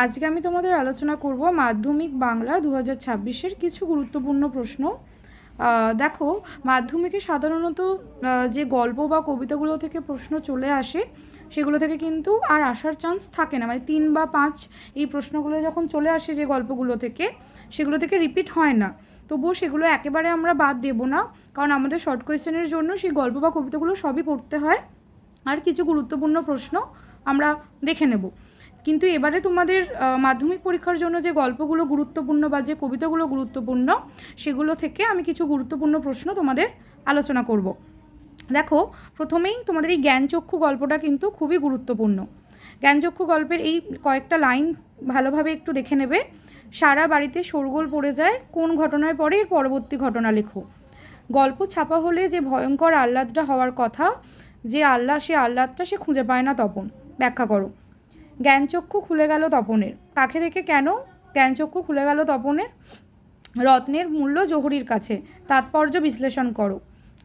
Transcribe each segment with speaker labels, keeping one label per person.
Speaker 1: আজকে আমি তোমাদের আলোচনা করব মাধ্যমিক বাংলা দু হাজার ছাব্বিশের কিছু গুরুত্বপূর্ণ প্রশ্ন। দেখো, মাধ্যমিকে সাধারণত যে গল্প বা কবিতাগুলো থেকে প্রশ্ন চলে আসে, সেগুলো থেকে কিন্তু আর আসার চান্স থাকে না। মানে তিন বা পাঁচ এই প্রশ্নগুলো যখন চলে আসে যে গল্পগুলো থেকে, সেগুলো থেকে রিপিট হয় না। তবুও সেগুলো একেবারে আমরা বাদ দেব না, কারণ আমাদের শর্ট কোয়েশ্চেনের জন্য সেই গল্প বা কবিতাগুলো সবই পড়তে হয়। আর কিছু গুরুত্বপূর্ণ প্রশ্ন আমরা দেখে নেব। কিন্তু এবারে তোমাদের মাধ্যমিক পরীক্ষার জন্য যে গল্পগুলো গুরুত্বপূর্ণ বা যে কবিতাগুলো গুরুত্বপূর্ণ, সেগুলো থেকে আমি কিছু গুরুত্বপূর্ণ প্রশ্ন তোমাদের আলোচনা করব। দেখো, প্রথমেই তোমাদের এই জ্ঞানচক্ষু গল্পটা কিন্তু খুবই গুরুত্বপূর্ণ। জ্ঞানচক্ষু গল্পের এই কয়েকটা লাইন ভালোভাবে একটু দেখে নেবে। সারা বাড়িতে শোরগোল পড়ে যায়, কোন ঘটনায় পরে এর পরবর্তী ঘটনা লেখো। গল্প ছাপা হলে যে ভয়ঙ্কর আহ্লাদটা হওয়ার কথা, যে আল্লাহ সে আহ্লাদটা সে খুঁজে পায় না তপন। ব্যাখ্যা করো। জ্ঞানচক্ষু খুলে গেল তপনের। কাকে দেখে কেন জ্ঞানচক্ষু খুলে গেল তপনের? রত্নের মূল্য জহুরির কাছে। তাৎপর্য বিশ্লেষণ করো।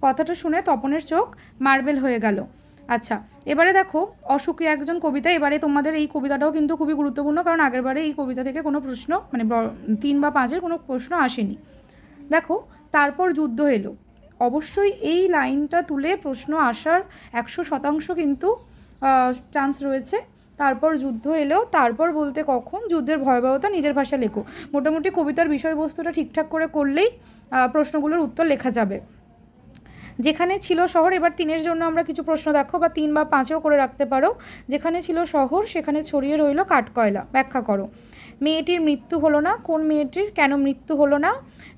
Speaker 1: কথাটা শুনে তপনের চোখ মার্বেল হয়ে গেল। আচ্ছা এবারে দেখো, অসুখী একজন কবিতা, এবারে তোমাদের এই কবিতাটাও কিন্তু খুবই গুরুত্বপূর্ণ, কারণ আগেরবারে এই কবিতা থেকে কোনো প্রশ্ন মানে তিন বা পাঁচের কোনো প্রশ্ন আসেনি। দেখো, তারপর যুদ্ধ এলো। অবশ্যই এই লাইনটা তুলে প্রশ্ন আসার একশো শতাংশ কিন্তু চান্স রয়েছে। তারপর যুদ্ধ এলেও তারপর বলতে কখন যুদ্ধের ভয়াবহতা নিজের ভাষায় লেখো। মোটামুটি কবিতার বিষয়বস্তুটা ঠিকঠাক করে করলেই প্রশ্নগুলোর উত্তর লেখা যাবে। যেখানে ছিল শহর, এবার তিনের জন্য আমরা কিছু প্রশ্ন দেখো বা তিন বা পাঁচেও করে রাখতে পারো। যেখানে ছিল শহর, সেখানে ছড়িয়ে রইল কাঠকয়লা। ব্যাখ্যা করো। মেয়েটির মৃত্যু হলো না। কোন মেয়েটির? কেন মৃত্যু হলো না?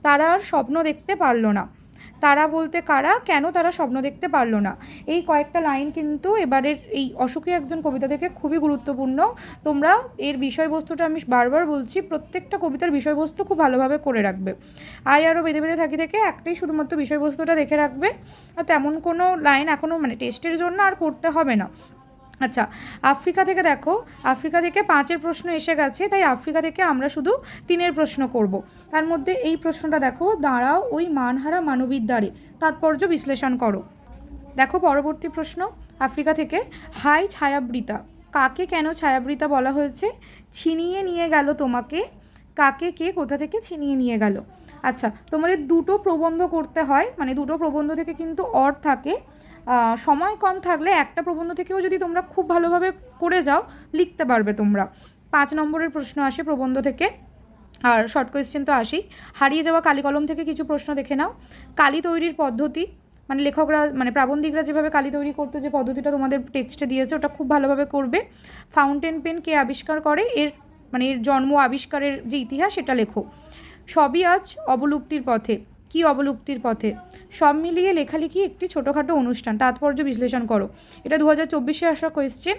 Speaker 1: তারা আর স্বপ্ন দেখতে পারল না। তারা বলতে কারা, কেন তারা স্বপ্ন দেখতে পারল না। এই কয়েকটা লাইন কিন্তু এবারের এই অসুখী একজন কবিতা থেকে খুবই গুরুত্বপূর্ণ। তোমরা এর বিষয়বস্তুটা আমি বারবার বলছি, প্রত্যেকটা কবিতার বিষয়বস্তু খুব ভালোভাবে করে রাখবে। আয় আরও বেঁধে বেঁধে থাকি থেকে একটাই শুধুমাত্র বিষয়বস্তুটা দেখে রাখবে। আর তেমন কোনো লাইন এখনও মানে টেস্টের জন্য আর করতে হবে না। আচ্ছা আফ্রিকা থেকে দেখো, আফ্রিকা থেকে পাঁচের প্রশ্ন এসে গেছে, তাই আফ্রিকা থেকে আমরা শুধু তিনের প্রশ্ন করব। তার মধ্যে এই প্রশ্নটা দেখো, দাঁড়াও, ওই মানহারা মানবীর দ্বারে তাৎপর্য বিশ্লেষণ করো। দেখো পরবর্তী প্রশ্ন, আফ্রিকা থেকে, হাই ছায়াবৃতা, কাকে কেন ছায়াবৃতা বলা হয়েছে? ছিনিয়ে নিয়ে গেল তোমাকে, কাকে কে কোথা থেকে ছিনিয়ে নিয়ে গেল? আচ্ছা তোমাদের দুটো প্রবন্ধ করতে হয় মানে দুটো প্রবন্ধ থেকে কিন্তু অর থাকে। সময় কম থাকলে একটা প্রবন্ধ থেকেও যদি তোমরা খুব ভালোভাবে করে যাও, লিখতে পারবে তোমরা। পাঁচ নম্বরের প্রশ্ন আসে প্রবন্ধ থেকে। আর শর্ট কোয়েশ্চেন তো আসেই। হারিয়ে যাওয়া কালি কলম থেকে কিছু প্রশ্ন দেখে নাও। কালি তৈরির পদ্ধতি মানে লেখকরা মানে প্রাবন্ধিকরা যেভাবে কালি তৈরি করতে, যে পদ্ধতিটা তোমাদের টেক্সটে দিয়েছে, ওটা খুব ভালোভাবে করবে। ফাউন্টেন পেন কে আবিষ্কার করে, এর মানে এর জন্ম আবিষ্কারের যে ইতিহাস, সেটা লেখো। সবই আজ অবলুপ্তির পথে। কি অবলুপ্তির পথে? সব মিলিয়ে লেখালেখি একটি ছোটোখাটো অনুষ্ঠান। তাৎপর্য বিশ্লেষণ করো। এটা দু হাজার চব্বিশে আসা কোয়েশ্চেন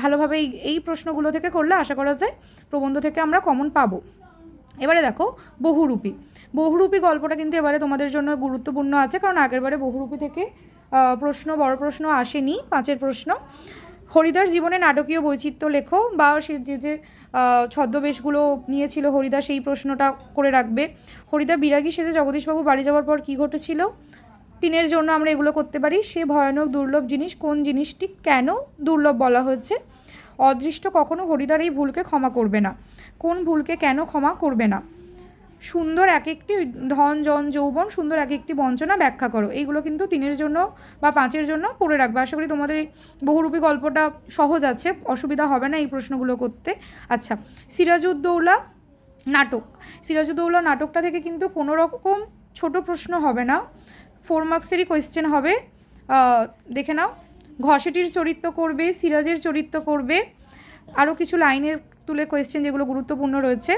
Speaker 1: ভালোভাবে এই এই প্রশ্নগুলো থেকে করলে আশা করা যায় প্রবন্ধ থেকে আমরা কমন পাবো। এবারে দেখো, বহুরূপী। বহুরূপী গল্পটা কিন্তু এবারে তোমাদের জন্য গুরুত্বপূর্ণ আছে, কারণ আগেরবারে বহুরূপী থেকে প্রশ্ন, বড় প্রশ্ন আসেনি, পাঁচের প্রশ্ন। হরিদাস জীবনে নাটকীয় বৈচিত্র্য লেখো বা সে যে যে ছদ্মবেশগুলো নিয়েছিল হরিদাস সেই প্রশ্নটা করে রাখবে। হরিদা বিরাগী সেজে জগদীশবাবু বাড়ি যাওয়ার পর কী ঘটেছিল? তিনের জন্য আমরা এগুলো করতে পারি। সে ভয়ানক দুর্লভ জিনিস কোন জিনিসটি কেন দুর্লভ বলা হয়েছে? অদৃষ্ট কখনো হরিদার এই ভুলকে ক্ষমা করবে না। কোন ভুলকে কেন ক্ষমা করবে না? সুন্দর এক একটি ধন, জন, যৌবন, সুন্দর এক একটি বঞ্চনা ব্যাখ্যা করো। এইগুলো কিন্তু তিনের জন্য বা পাঁচের জন্য পড়ে রাখবে। আশা করি তোমাদের বহুরূপী গল্পটা সহজ আছে, অসুবিধা হবে না এই প্রশ্নগুলো করতে। আচ্ছা সিরাজউদ্দৌলা নাটক। সিরাজউদ্দৌলা নাটকটা থেকে কিন্তু কোনো রকম ছোট প্রশ্ন হবে না। ফোর মার্কসেরই কোয়েশ্চেন হবে। দেখে নাও। ঘষেটির চরিত্র করবে, সিরাজের চরিত্র করবে। আরও কিছু লাইনের তুলে কোয়েশ্চেন যেগুলো গুরুত্বপূর্ণ রয়েছে।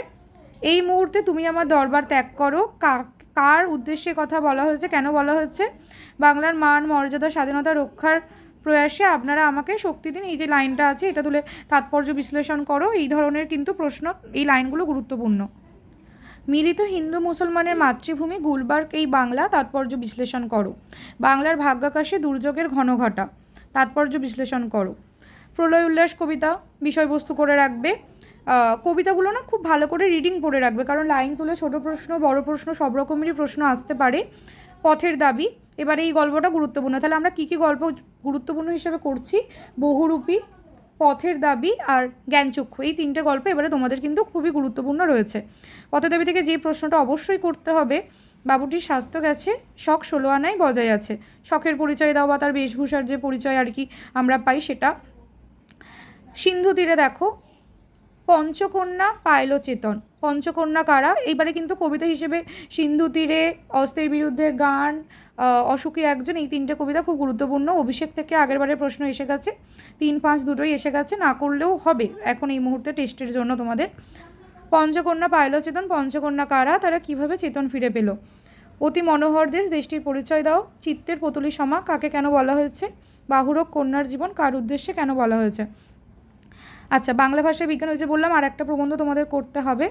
Speaker 1: এই মুহূর্তে তুমি আমার দরবার ত্যাগ করো। কার উদ্দেশ্যে কথা বলা হয়েছে, কেন বলা হয়েছে? বাংলার মান, মর্যাদা, স্বাধীনতা রক্ষার প্রয়াসে আপনারা আমাকে শক্তি দিন। এই যে লাইনটা আছে, এটা তুলে তাৎপর্য বিশ্লেষণ করো। এই ধরনের কিন্তু প্রশ্ন, এই লাইনগুলো গুরুত্বপূর্ণ। মিলিত হিন্দু মুসলমানের মাতৃভূমি গুলবার্গ, এই বাংলা, তাৎপর্য বিশ্লেষণ করো। বাংলার ভাগ্যাকাশে দুর্যোগের ঘনঘটা, তাৎপর্য বিশ্লেষণ করো। প্রলয় উল্লাস কবিতা বিষয়বস্তু করে রাখবে। কবিতাগুলো না খুব ভালো করে রিডিং পড়ে রাখবে, কারণ লাইন তুলে ছোট প্রশ্ন, বড় প্রশ্ন, সব রকমেরই প্রশ্ন আসতে পারে পথের দাবি। এবারে এই গল্পটা গুরুত্বপূর্ণ। তাহলে আমরা কী কী গল্প গুরুত্বপূর্ণ হিসেবে করছি? বহুরূপী, পথের দাবি আর জ্ঞানচক্ষু। এই তিনটে গল্প এবারে তোমাদের কিন্তু খুবই গুরুত্বপূর্ণ রয়েছে। পথের দাবি থেকে যে প্রশ্নটা অবশ্যই করতে হবে, বাবুটির স্বাস্থ্য গেছে, শখ ষোলো আনায় বজায় আছে। শখের পরিচয় দাও বা তার বেশভূষার যে পরিচয় আর কি আমরা পাই সেটা সিন্ধু তীরে দেখো। পঞ্চকন্যা পাইল চেতন পঞ্চকন্যা কারা? এইবারে কিন্তু কবিতা হিসেবে সিন্ধু তীরে অস্ত্রের বিরুদ্ধে গান অসুখী একজন, এই তিনটে কবিতা খুব গুরুত্বপূর্ণ। অভিষেক থেকে আগেরবারের প্রশ্ন এসে গেছে। তিন, পাঁচ দুটোই এসে গেছে, না করলেও হবে। এখন এই মুহূর্তে টেস্টের জন্য তোমাদের। পঞ্চকন্যা পাইল চেতন পঞ্চকন্যা কারা? তারা কীভাবে চেতন ফিরে পেল? অতি মনোহর দেশ, দেশটির পরিচয় দাও। চিত্তের পতলি সমা কাকে কেন বলা হয়েছে? বাহুরক কন্যার জীবন, কার উদ্দেশ্যে কেন বলা হয়েছে? আচ্ছা বাংলা ভাষায় বিজ্ঞান ওই যে বললাম আর একটা প্রবন্ধ তোমাদের করতে হবে।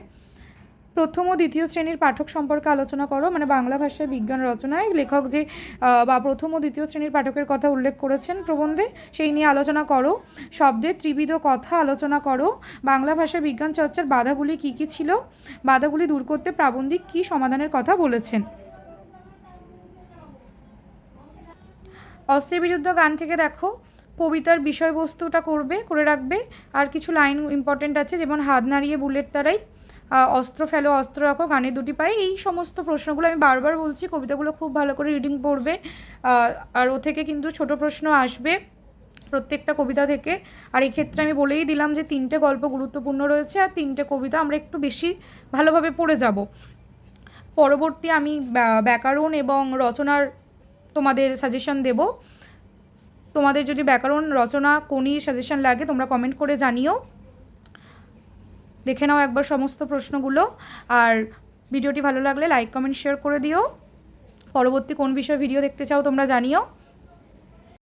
Speaker 1: প্রথম ও দ্বিতীয় শ্রেণির পাঠক সম্পর্কে আলোচনা করো মানে বাংলা ভাষায় বিজ্ঞান রচনায় লেখক যে বা প্রথম ও দ্বিতীয় শ্রেণির পাঠকের কথা উল্লেখ করেছেন প্রবন্ধে, সেই নিয়ে আলোচনা করো। শব্দের ত্রিবিধ কথা আলোচনা করো। বাংলা ভাষায় বিজ্ঞান চর্চার বাধাগুলি কী কী ছিল? বাধাগুলি দূর করতে প্রাবন্ধিক কী সমাধানের কথা বলেছেন? অস্ত্রের বিরুদ্ধ গান থেকে দেখো। কবিতার বিষয়বস্তুটা করবে, করে রাখবে। আর কিছু লাইন ইম্পর্টেন্ট আছে, যেমন হাত নাড়িয়ে বুলেট তারাই অস্ত্র ফেলো, অস্ত্র রাখো গানে দুটি পাই এই সমস্ত প্রশ্নগুলো আমি বারবার বলছি, কবিতাগুলো খুব ভালো করে রিডিং পড়বে। আর ও থেকে কিন্তু ছোট প্রশ্ন আসবে প্রত্যেকটা কবিতা থেকে। আর এই ক্ষেত্রে আমি বলেই দিলাম যে তিনটে গল্প গুরুত্বপূর্ণ রয়েছে, আর তিনটে কবিতা আমরা একটু বেশি ভালোভাবে পড়ে যাব। পরবর্তী আমি ব্যা- ব্যাকরণ এবং রচনার তোমাদের সাজেশন দেব। তোমাদের যদি ব্যাকরণ, রচনা কোনই সাজেশন লাগে, তোমরা কমেন্ট করে জানিও। দেখে নাও একবার সমস্ত প্রশ্নগুলো। আর ভিডিওটি ভালো লাগলে লাইক কমেন্ট শেয়ার করে দিও। পরবর্তী কোন বিষয়ে ভিডিও দেখতে চাও তোমরা জানিও।